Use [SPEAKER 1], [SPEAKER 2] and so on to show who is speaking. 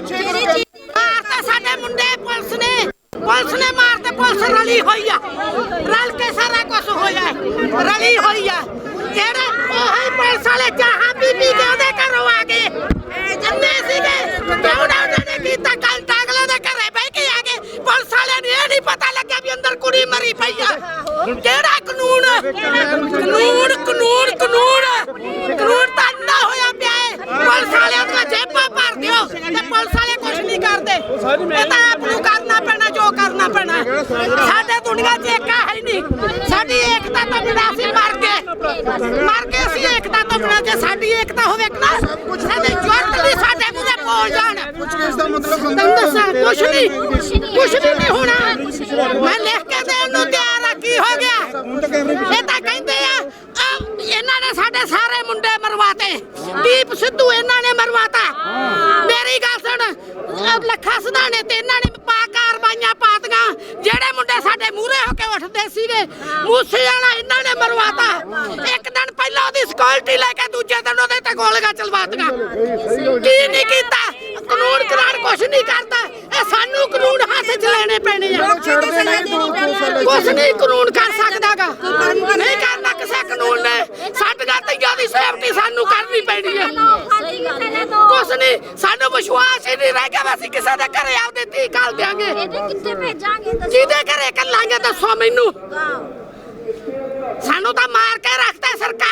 [SPEAKER 1] ਮਾਰਤੇ ਸਾਡੇ ਮੁੰਡੇ? ਪੁਲਿਸ ਨੇ। ਪੁਲਿਸ ਨੇ ਮਾਰਤੇ ਪੁਲਿਸ ਰਲੀ ਹੋਈ ਆ। ਰਲ ਕੇ ਸਾਰਾ ਕੁਝ ਹੋਇਆ। ਹੈ। ਰਲੀ ਹੋਈ ਆ। ਜਿਹੜੇ ਉਹੀ ਪੁਲਿਸ ਵਾਲੇ ਚਾਹਾਂ ਬੀਬੀ ਦੇ ਉਹਦੇ ਘਰੋਂ ਆ ਗਏ। ਅੰਨੇ ਸੀਗੇ ਕਿਉਂ ਨਾ ਕੀਤਾ? ਕੱਲ ਟਾਗਲੇ ਦੇ ਘਰੇ ਬਹਿ ਕੇ ਆ ਗਏ। ਪੁਲਿਸ ਵਾਲਿਆਂ ਨੂੰ ਇਹ ਨਹੀਂ ਪਤਾ ਲੱਗਿਆ ਵੀ ਅੰਦਰ ਕੁੜੀ ਮਰੀ ਪਈ ਆ। ਕਿਹੜਾ ਕਾਨੂੰਨ? ਕਾਨੂੰਨ ਕਾਨੂੰਨ ਕਾਨੂੰਨ ਤਾਂ ਅੰਨਾ ਹੋਇਆ ਪਿਆ ਹੈ ਪੁਲਿਸ ਵਾਲਿਆਂ ਦੀਆਂ ਜੇਬਾਂ ਭਰ ਦਿਓ ਤੇ ਪੁਲਿਸ ਵਾਲੇ ਕੁਝ ਨਹੀਂ ਕਰਦੇ ਇਹ ਤਾਂ ਆਪ ਨੂੰ ਕਰਨਾ ਪੈਣਾ ਜੋ ਕਰਨਾ ਪੈਣਾ। ਸਾਡੇ ਦੁਨੀਆ 'ਚ ਏਕਾ ਹੈ ਨਹੀਂ। ਸਾਡੀ ਏਕਤਾ ਤੋਂ ਬਿਨਾਂ ਅਸੀਂ ਮਰ ਗਏ। ਮਰ ਗਏ ਅਸੀਂ ਏਕਤਾ ਤੋਂ ਬਿਨਾਂ। ਜੇ ਸਾਡੀ ਏਕਤਾ ਹੋਵੇ ਨਾ ਸਾਡੇ ਜੁਰਤ ਨਹੀਂ ਸਾਡੇ ਮੂਹਰੇ ਬੋਲ ਜਾਣ।
[SPEAKER 2] ਇਸ ਦਾ ਮਤਲਬ
[SPEAKER 1] ਦੱਸਾਂ ਕੁਛ ਨਹੀਂ ਕੁਛ ਵੀ ਨਹੀਂ ਹੋਣਾ। ਮੈਂ ਲਿਖ ਕੇ ਦੇਣ ਨੂੰ ਤਿਆਰ ਆ ਕੀ ਹੋ ਗਿਆ? ਇਹ ਤਾਂ ਕਹਿੰਦੇ ਆ ਇਹਨਾਂ ਨੇ ਸਾਡੇ ਸਾਰੇ ਮੁੰਡੇ ਮਰਵਾਤੇ। ਦੀਪ ਸਿੱਧੂ ਇਹਨਾਂ ਨੇ ਮਰਵਾਤਾ। ਲੱਖਾ ਸਦਾਣੇ ਤੇ ਇਹਨਾਂ ਨੇ ਪਾ ਕਾਰਵਾਈਆਂ ਪਾਤੀਆਂ। ਜਿਹੜੇ ਮੁੰਡੇ ਸਾਡੇ ਮੂਹਰੇ ਹੋ ਕੇ ਉੱਠਦੇ ਸੀਗੇ ਮੂਸੇ ਵਾਲਾ ਇਹਨਾਂ ਨੇ ਮਰਵਾਤਾ। ਇੱਕ ਦਿਨ ਪਹਿਲਾਂ ਉਹਦੀ ਸਕਿਉਰਟੀ ਲੈ ਕੇ ਦੂਜੇ ਦਿਨ ਉਹਦੇ ਤੇ ਗੋਲੀਆਂ ਚਲਵਾਤੀਆਂ। ਕੀ ਨਹੀਂ ਕੀਤਾ? ਕਾਨੂੰਨ ਕਰਾਰ ਕੁਛ ਨਹੀਂ ਕਰਦਾ। ਇਹ ਸਾਨੂੰ ਕਾਨੂੰਨ ਹੱਥ 'ਚ ਲੈਣੇ ਪੈਣੇ ਆ। ਕੁਛ ਨਹੀਂ ਕਾਨੂੰਨ ਕਰ ਸਕਦਾਗਾ। ਨਹੀਂ ਕਰਨਾ ਕਿਸੇ ਕਾਨੂੰਨ ਨੇ। ਸਾਡੀਆਂ ਧੀਆਂ ਦੀ ਸੇਫਟੀ ਸਾਨੂੰ ਕਰਨੀ ਪੈਣੀ ਹੈ। ਕੁਛ ਨਹੀਂ ਸਾਨੂੰ ਵਿਸ਼ਵਾਸ ਹੀ ਨਹੀਂ ਰਹਿ ਗਿਆ ਵੀ ਅਸੀਂ ਕਿਸੇ ਦੇ ਘਰੇ ਆਪਦੇ ਧੀ ਕਾਲ ਦਿਆਂਗੇ।
[SPEAKER 3] ਕਿੱਥੇ ਭੇਜਾਂਗੇ ਦੱਸੋ।
[SPEAKER 1] ਜਿਹਦੇ ਘਰੇ ਕੱਲਾਂਗੇ ਦੱਸੋ ਮੈਨੂੰ। ਸਾਨੂੰ ਤਾਂ ਮਾਰ ਕੇ ਰੱਖਤਾ ਸਰਕਾਰ